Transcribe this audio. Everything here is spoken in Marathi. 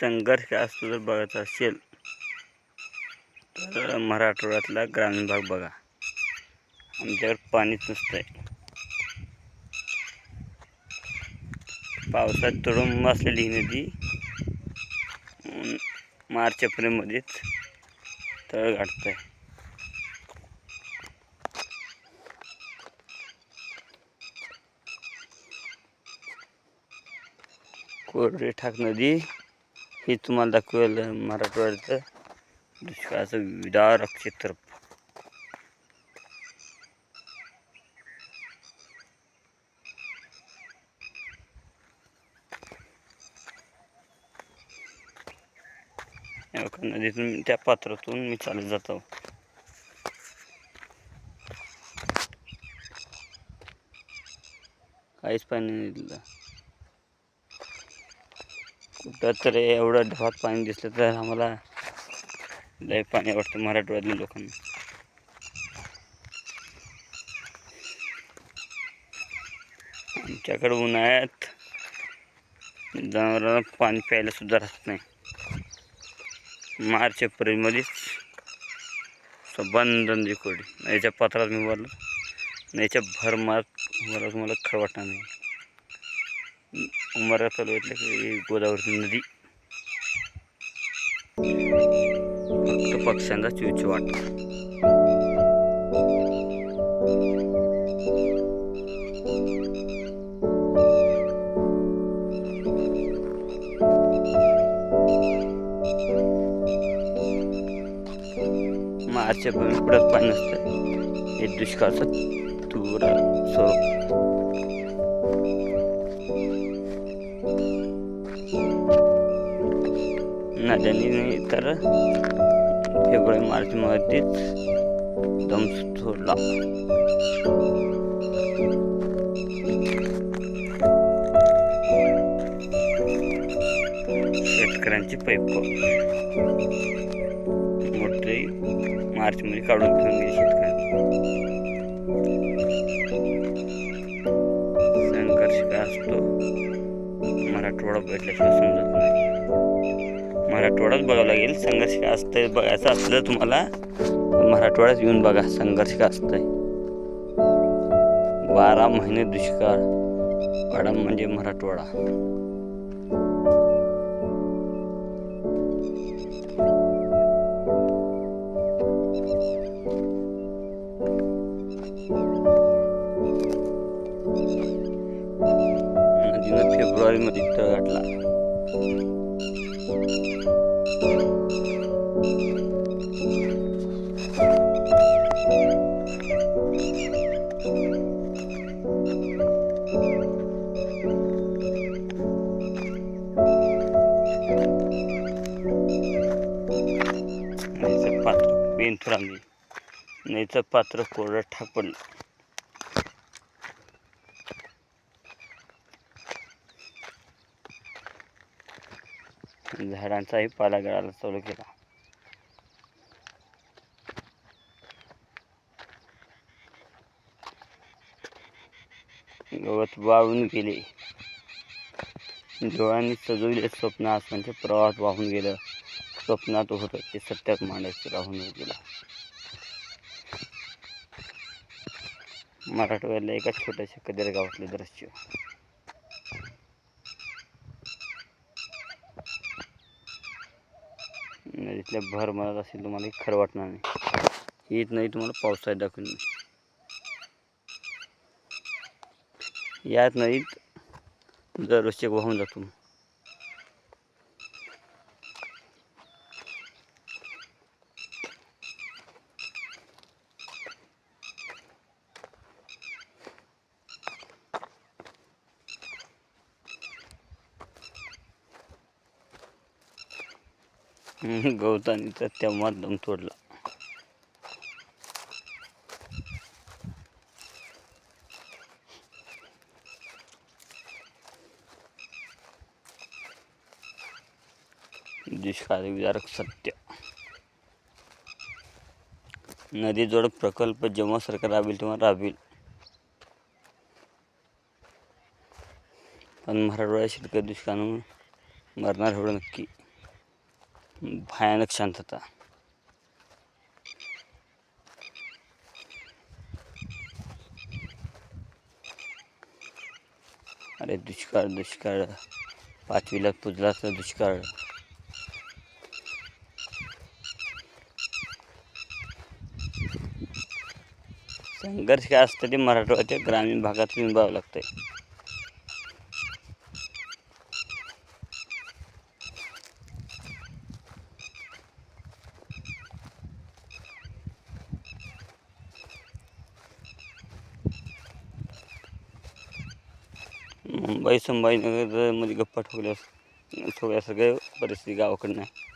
संघर्ष असतो जर बघायचा असेल तर मराठवाड्यातला ग्रामीण भाग बघा. आमच्याकडे पाणीच नसतं आहे पावसात तुडुंब असलेली ही नदी मार्च एप्रिलमध्येच तळ गाठत आहे कोरडे ठाक नदी हे तुम्हाला दाखवेल मराठवाड्याचं दुष्काळाचं विदार क्षेत्र या नदीतून त्या पात्रातून मी चालत जातो. काहीच पाणी नाही दिलं कुठं तर एवढं ढवात पाणी दिसलं तर आम्हाला लय पाणी आवडतं मराठवाड्यातल्या लोकांना. आमच्याकडे उन्हाळ्यात जनावरांना पाणी प्यायला सुद्धा राहत नाही. मार्च एप्रिलमध्येच बंद नदी याच्या पात्रात मी बोललो याच्या भर मार्च मला तुम्हाला खरं वाटणार नाही. उमरा तालुक्यातल्या की गोदावरी नदी फक्त पक्ष्यांचा चिवचिवाट मार्च एप्रिल कुठंच पाणी नसतं हे दुष्काळाचं नाही तर फेब्रुवारी मार्चमध्येच दम सोडला. शेतकऱ्यांची पाईप मोठे मार्चमध्ये काढून घेऊन गेले शेतकऱ्यांनी. संघर्ष काय असतो? मराठवाडा भेटल्याशिवाय समजत नाही. मराठवाडाच बघावं लागेल. संघर्ष काय असतंय बघायचं असलं तुम्हाला मराठवाड्यात येऊन बघा संघर्ष काय असतंय. बारा महिने दुष्काळ वाडा म्हणजे मराठवाडा. नदीनं फेब्रुवारीमध्ये तळ गाठला. पात्र पेंथुर नाहीचं पात्र कोरडं ठाक झाडांचाही पाला गळायला चालू केला गवत वाळून गेले. डोळ्यांनी सजवले स्वप्न आसमानच्या प्रवाहात वाहून गेलं. स्वप्नात होतं ते सत्यात मांडायचं राहून गेलं. मराठवाड्याला एका छोट्याशा कदर गावातले दृश्य. नदीतल्या भर मारत असेल तुम्हाला हे खरं वाटणार नाही. येत नाही तुम्हाला पावसाळ्यात दाखवून यात याच नदीत दरवर्षी वाहून जातो. गवतानी तर तेव्हा दम तोडला. दुष्काळ विदारक सत्य. नदीजोड प्रकल्प जेव्हा सरकार राबेल तेव्हा राबेल. पण मराठवाड्यात शेतकरी दुष्काळानं मरणार एवढं नक्की. भयानक शांतता अरे दुष्काळ दुष्काळ. पाचवीला पुजला तर दुष्काळ. संघर्ष काय असतं ते मराठवाड्याच्या ग्रामीण भागात विंबावं लागतंय. मुंबई संभाजीनगरमध्ये गप्पा ठोकल्या ठोकल्यासारखं परिस्थिती गावाकडनं आहे.